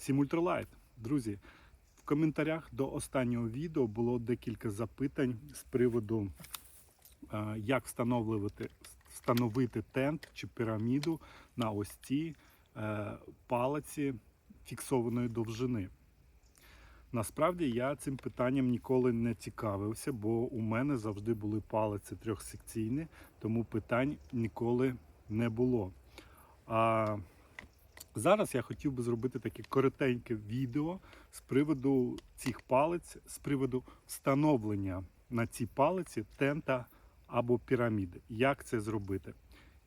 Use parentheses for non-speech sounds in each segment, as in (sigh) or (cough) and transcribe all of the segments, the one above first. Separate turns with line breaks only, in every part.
Всім ультралайт. Друзі, в коментарях до останнього відео було декілька запитань з приводу, як встановлювати, встановити тент чи піраміду на ось цій е, палиці фіксованої довжини. Насправді я цим питанням ніколи не цікавився, бо у мене завжди були палиці трьохсекційні, тому питань ніколи не було. А зараз я хотів би зробити таке коротеньке відео з приводу цих палиць, з приводу встановлення на цій палиці тента або піраміди. Як це зробити?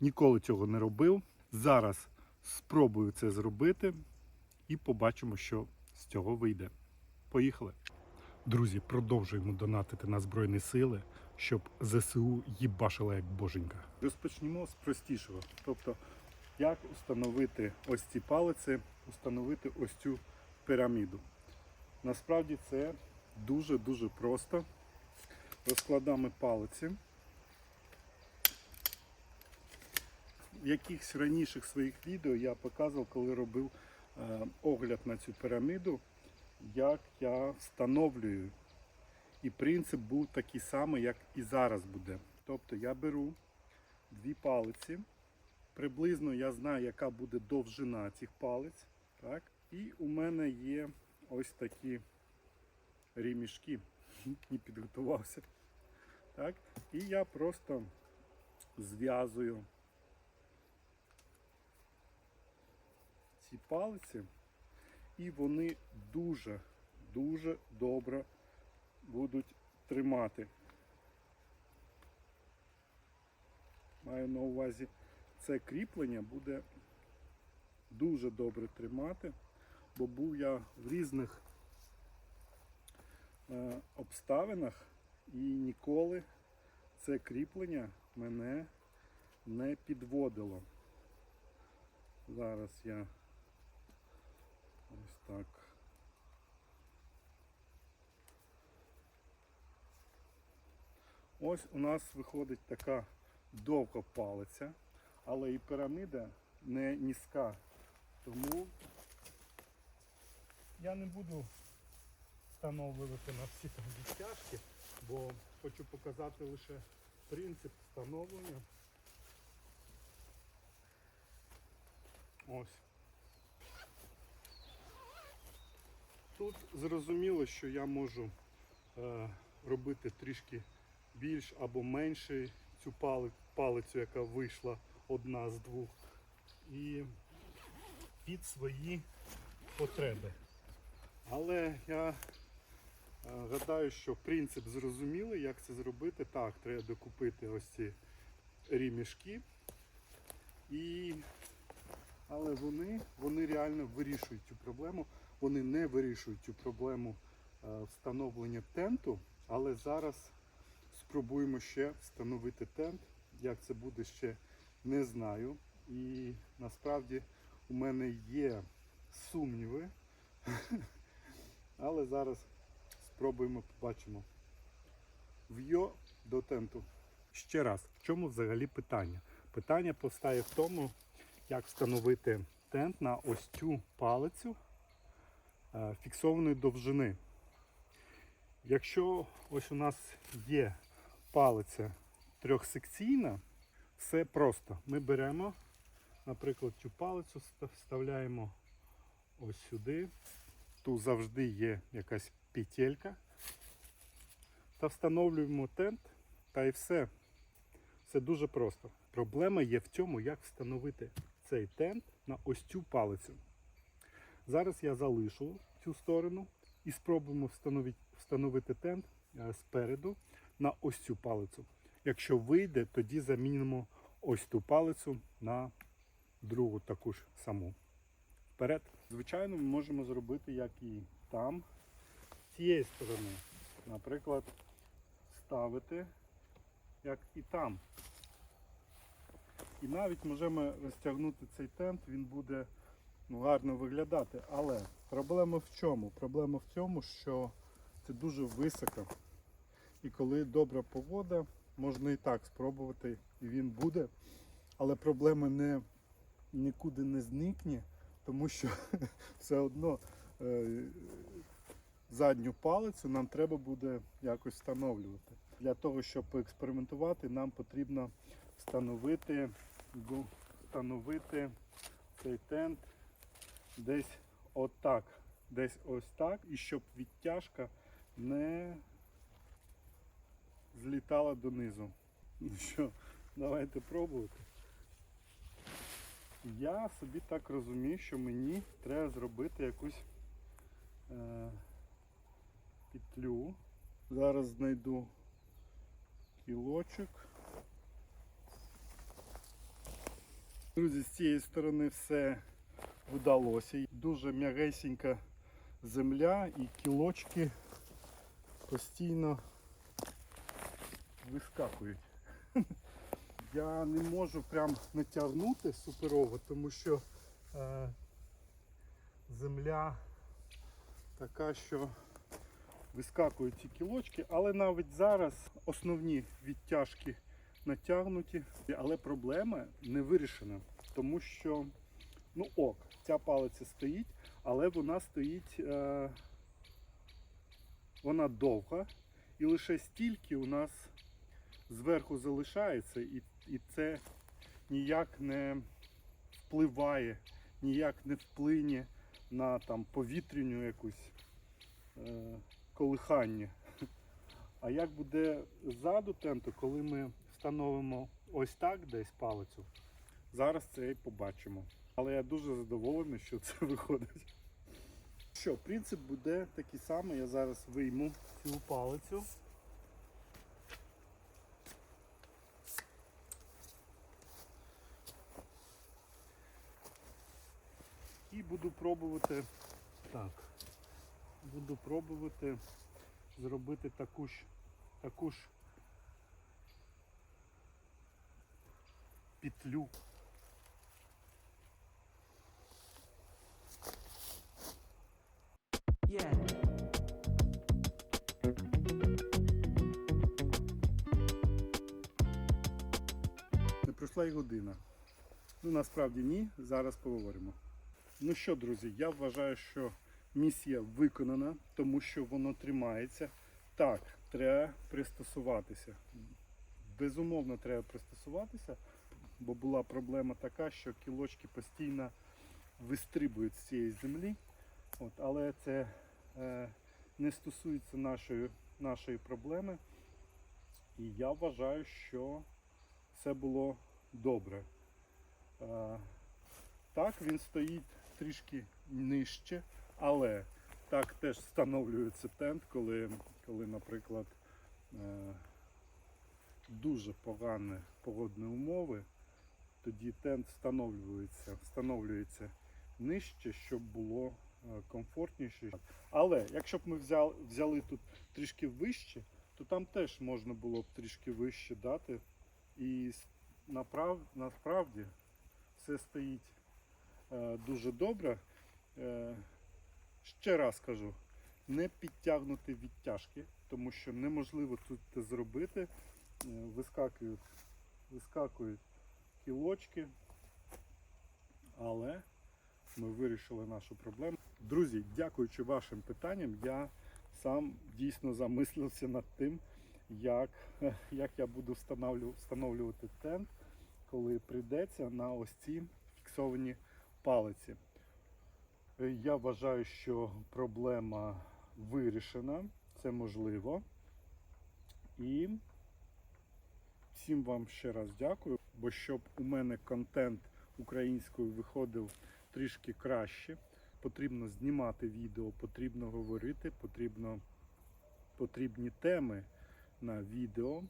Ніколи цього не робив. Зараз спробую це зробити і побачимо, що з цього вийде. Поїхали. Друзі, продовжуємо донатити на Збройні Сили, щоб ЗСУ їбашила як боженька. Розпочнімо з простішого. Тобто, як установити ось ці палиці, установити ось цю піраміду. Насправді це дуже-дуже просто. Розкладаємо палиці. В якихось раніших своїх відео я показував, коли робив е, огляд на цю піраміду, як я встановлюю. І принцип був такий самий, як і зараз буде. Тобто я беру дві палиці. Приблизно я знаю, яка буде довжина цих палиць. Так? І у мене є ось такі ремішки. (laughs) Не підготувався. Так? І я просто зв'язую ці палиці, і вони дуже, дуже добре будуть тримати. Маю на увазі, це кріплення буде дуже добре тримати, бо був я в різних е, обставинах і ніколи це кріплення мене не підводило. Зараз я ось так. Ось у нас виходить така довга палиця, але і піраміда не низька. Тому я не буду встановлювати на всі там відтяжки, бо хочу показати лише принцип встановлення. Ось. Тут зрозуміло, що я можу е, робити трішки більш або менше цю пали- палицю, яка вийшла одна з двох, і під свої потреби. Але я е, гадаю, що принцип зрозумілий, як це зробити. Так, треба докупити ось ці рімішки. І... Але вони, вони реально вирішують цю проблему. Вони не вирішують цю проблему е, встановлення тенту, але зараз спробуємо ще встановити тент. Як це буде ще не знаю. І насправді у мене є сумніви. (laughs) Але зараз спробуємо, побачимо. В'йо до тенту. Ще раз, в чому взагалі питання? Питання постає в тому, як встановити тент на ось цю палицю е, фіксованої довжини. Якщо ось у нас є палиця трьохсекційна, все просто. Ми беремо, наприклад, цю палицю вставляємо ось сюди. Тут завжди є якась петелька. Та встановлюємо тент та і все. Це дуже просто. Проблема є в цьому, як встановити цей тент на ось цю палицю. Зараз я залишу цю сторону і спробуємо встановити, тент е, спереду на ось цю палицю. Якщо вийде, тоді замінимо ось ту палицю на другу таку ж саму. Вперед. Звичайно, ми можемо зробити, як і там, з цієї сторони. Наприклад, ставити, як і там. І навіть можемо розтягнути цей тент, він буде ну, гарно виглядати. Але проблема в чому? Проблема в цьому, що це дуже високо. І коли добра погода, можна і так спробувати, і він буде. Але проблема не, нікуди не зникне, тому що (laughs) все одно е, задню палицю нам треба буде якось встановлювати. Для того, щоб поекспериментувати, нам потрібно встановити, встановити цей тент десь отак. Десь ось так, і щоб відтяжка не злітала донизу. Ну що, давайте пробувати. Я собі так розумію, що мені треба зробити якусь е, петлю. Зараз знайду кілочок. Друзі, з цієї сторони все вдалося. Дуже м'ягесенька земля і кілочки постійно вискакують. (laughs) Я не можу прям натягнути суперово, тому що е, земля така, що вискакують ці кілочки, але навіть зараз основні відтяжки натягнуті, але проблема не вирішена, тому що ну ок, ця палиця стоїть, але вона стоїть, е, вона довга, і лише стільки у нас зверху залишається, і, і це ніяк не впливає, ніяк не вплине на там повітряню якусь е, колихання. А як буде ззаду тенту, коли ми встановимо ось так десь палицю, зараз це і побачимо. Але я дуже задоволений, що це виходить. Що, принцип буде такий самий. Я зараз вийму цю палицю. Буду пробувати так. Буду пробувати зробити таку ж таку ж петлю.
Yeah.
Не пройшла й година. Ну насправді ні, зараз поговоримо. Ну що, друзі, я вважаю, що місія виконана, тому що воно тримається. Так, треба пристосуватися. Безумовно, треба пристосуватися, бо була проблема така, що кілочки постійно вистрибують з цієї землі. От, але це е, не стосується нашої, нашої проблеми. І я вважаю, що все було добре. Е, так, він стоїть трішки нижче, але так теж встановлюється тент, коли, коли наприклад, е, дуже погані погодні умови, тоді тент встановлюється, встановлюється нижче, щоб було е, комфортніше. Але якщо б ми взяли, взяли тут трішки вище, то там теж можна було б трішки вище дати. І насправді все стоїть дуже добре. Е, ще раз кажу, не підтягнути відтяжки, тому що неможливо тут це зробити. Е, вискакують, вискакують кілочки, але ми вирішили нашу проблему. Друзі, дякуючи вашим питанням, я сам дійсно замислився над тим, як, (laughs) як я буду встановлювати тент, коли прийдеться на ось ці фіксовані палиці. Е, Я вважаю, що проблема вирішена, це можливо. І всім вам ще раз дякую, бо щоб у мене контент українською виходив трішки краще, потрібно знімати відео, потрібно говорити, потрібно, потрібні теми на відео.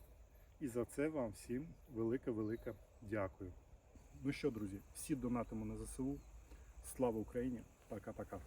І за це вам всім велике-велике дякую. Ну що, друзі, всі донатимо на ЗСУ. Слава Україні! Пока-пока.